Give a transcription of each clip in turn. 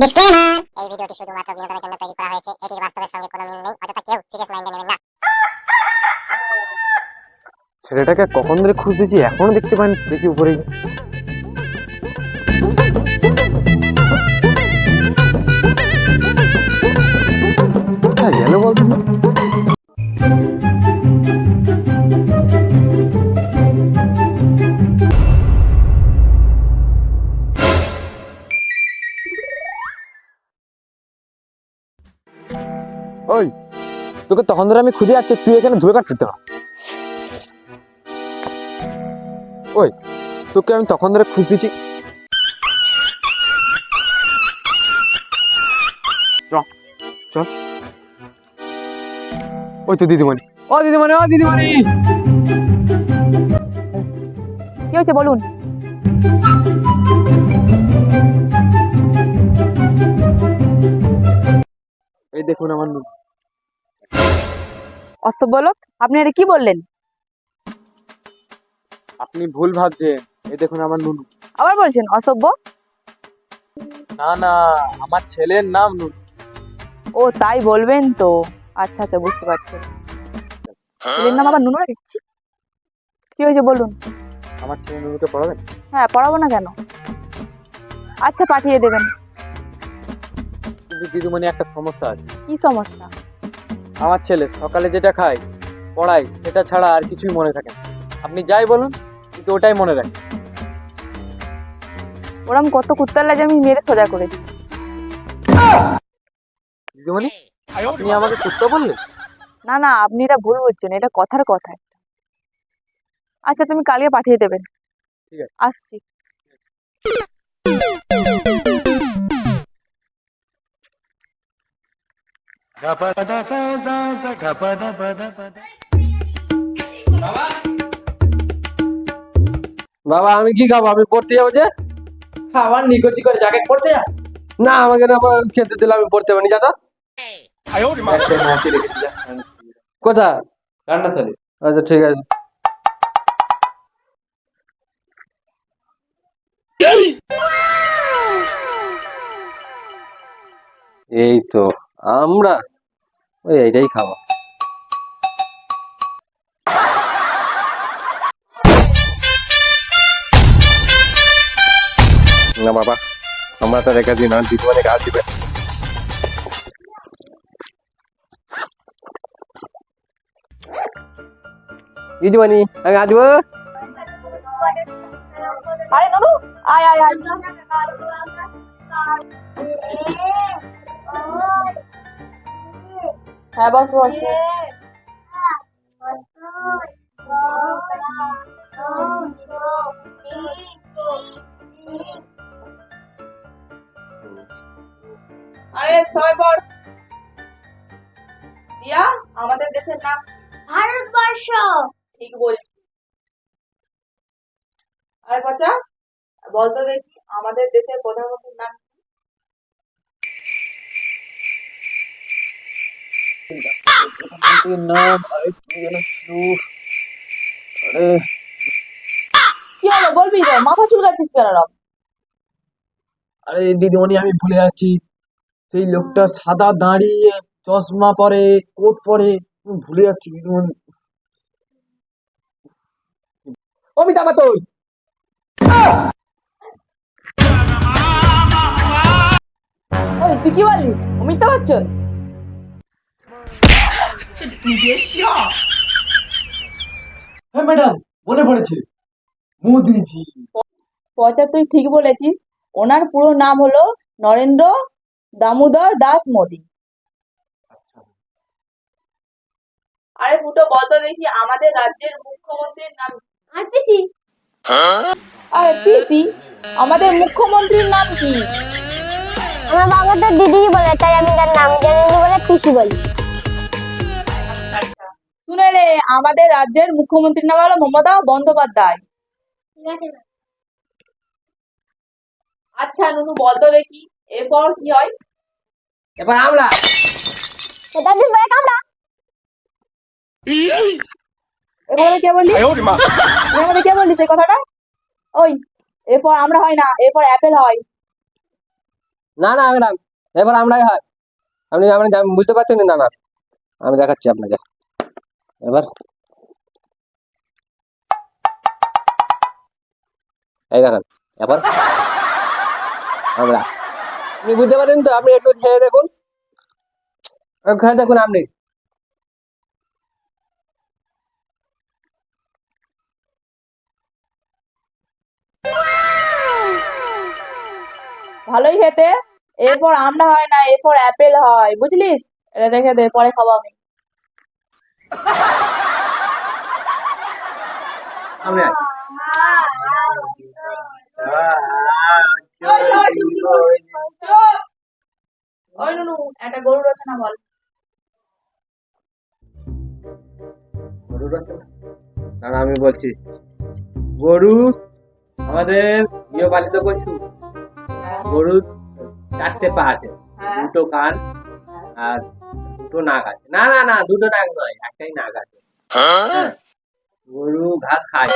Disclaimer এই ভিডিওটি শুধুমাত্র বিনোদনের জন্য তৈরি করা হয়েছে। এটির বাস্তবের সঙ্গে কোনো মিল নেই অযথা কেউ সিরিয়াস মাইন্ডে নেবেন না। ছেলেটাকে কখন ধরে খুঁজতেছি? এখনও দেখতে পাইনি। দেখি উপরে ওই তোকে তখন ধরে আমি খুঁজে যাচ্ছি তুই এখানে ধুয়ে কাটছিস না ওই তোকে আমি তখন ধরে খুঁজতেছি। চ চ। ওই তো দিদিমণি। ও দিদিমণি ও দিদিমণি! কি হয়েছে বলুন? এই দেখুন আমার নুন অস্তবলক আপনি এটা কি বললেন? আপনি ভুল ভাবছেন। এ দেখুন আমার নুনু। আবার বলছেন অসভ্য? না না আমার ছেলের নাম নুনু। ও তাই বলবেন তো। আচ্ছা আচ্ছা বুঝতে পারছি। ছেলের নাম আবার নুনু রেখেছি কি হয়েছে বলুন? আমার ছেলে নুনুকে পড়াবেন? হ্যাঁ পড়াবো না কেন? আচ্ছা পাঠিয়ে দেবেন। কিন্তু দিদিমণি একটা সমস্যা আছে। কি সমস্যা? আমার ছেলে সকালে যেটা খায় পড়ায় সেটা ছাড়া আর কিছুই মনে থাকে না। আপনি যাই বলুন কিন্তু ওটাই মনে রাখে ওরম কত কুত্তার লাগে আমি মেরে সোজা করে দিই। দিদিমণি আপনি আমাকে কুত্তা বললেন? না না আপনি এটা ভুল বুঝছেন এটা কথার কথা আচ্ছা তুমি কালকে পাঠিয়ে দেবেন। ঠিক আছে। আসছি। বাবা আমি কি খাব? আমি পড়তে যাব যে? আবার নিকচি করে জ্যাকেট পরতে যা। না আমাকে না খেতে দিলে আমি পড়তে পারি যা তো। সালে আচ্ছা ঠিক আছে। এই তো। আমরা ওই এইটাই খাব। না বাবা আমরা তো রেখে দিই না দিদিমণি কাজ দিবে। দিদিমণি আমি আসব আরে নুনু আয় আয় আয়। হ্যাঁ বস বস। আরে, সবাই পড় দিয়া, আমাদের দেশের নাম ভারতবর্ষ। ঠিক বলছি। আরে, বাচ্চা, বলতো দেখি, আমাদের দেশের প্রধানমন্ত্রীর নাম নাম আরে কি যেন বলবি তো মাথা চুলকাচ্ছিস কেন রব আরে দিদিমণি আমি ভুলে যাচ্ছি সেই লোকটা সাদা দাঁড়িয়ে চশমা পরে কোট পরে ভুলে যাচ্ছি দিদিমণি অমিতাভ বচ্চন ওই তুই কি বললি অমিতাভ বচ্চন হ্যাঁ ম্যাডাম মনে পড়েছে। মোদিজি। পচা তুই ঠিক বলেছিস। ওনার পুরো নাম হলো নরেন্দ্র দামোদর দাস মোদি। আরে ফুটো বলতো দেখি আমাদের রাজ্যের মুখ্যমন্ত্রীর নাম কি? আর পিসি? আরে পিসি? আমাদের মুখ্যমন্ত্রীর নাম কি? আমার বাবা তো দিদি বলে তাই আমি তার নাম জানি বলে পিসি বলি। শুনে রে আমাদের রাজ্যের মুখ্যমন্ত্রীর নাম হলো মমতা বন্দ্যোপাধ্যায়। আচ্ছা নুনু বলতো দেখি। এরপর কি হয়? এবার আমরা সেটা এবারে কে বললি? এর মধ্যে কে বললি সেই কথাটা? ওই এরপর আমরা হয় না এরপর অ্যাপেল হয়। না না ম্যাডাম এবার আমরাই হয়। আপনি আপনি বুঝতে পারছেন না না। আমি দেখাচ্ছি আপনাকে। এবার এই দেখেন, এবার আমরা। আপনি বুঝতে পারেন তো? আপনি একটু খেয়ে দেখুন। খেয়ে দেখুন আপনি। ভালোই খেতে। এরপর আমরা হয় না, এরপর অ্যাপেল হয়। বুঝলিস এটা রেখে দে, পরে খাব আমি। ওই নুনু একটা গরু রচনা বল? না? আমি বলছি। গরু আমাদের গৃহপালিত পশু। গরুর চারটে পা আছে। হ্যাঁ। দুটো কান আর দুটো নাক আছে। না না না দুটো নাক নয় একটাই নাক আছে। হ্যাঁ। গরু ঘাস খায়।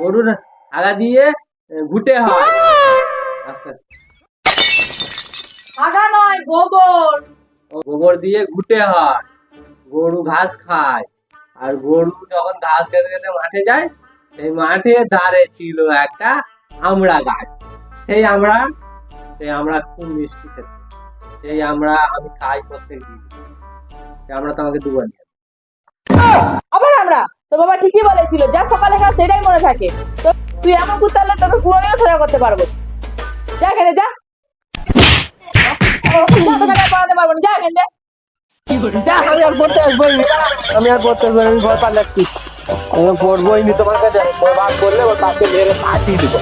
গরুর আগা দিয়ে ঘুটে হয়। আস্তে। নয় গোবর। গোবর দিয়ে ঘুটে হয়। গরু ঘাস খায়। আর গরু যখন ঘাস খেতে খেতে মাঠে যায় সেই মাঠে ধারে ছিল একটা আমড়া গাছ। সেই আমরা সেই আমরা খুব মিষ্টি খেতে। সেই আমরা আমি খাই প্রত্যেক দিন আমরা তো আমাকে দুবার আবার আমরা? তো বাবা ঠিকই বলেছিল যা সকালে খাস সেটাই মনে থাকে। তো তুই এমন করতে পারলে তোকে পুরোদিনও সোজা করতে পারব যা এখানে যা। তোকে পড়াতে পারব না যা যা, আমি আর পড়তে আসবোই আমি আর পড়তে আসব না, আমি ভয় পালাচ্ছি। আমি পড়বোই নি তোমার কাছে। বাপ বললে ওর বাপকে মেরে ফাটিয়ে দিব।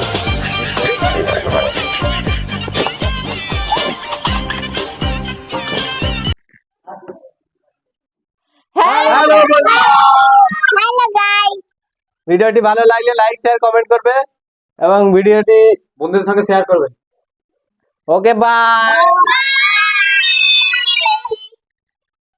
ভিডিওটি ভালো লাগলে লাইক শেয়ার কমেন্ট করবে এবং ভিডিওটি বন্ধুদের সঙ্গে শেয়ার করবে। Okay bye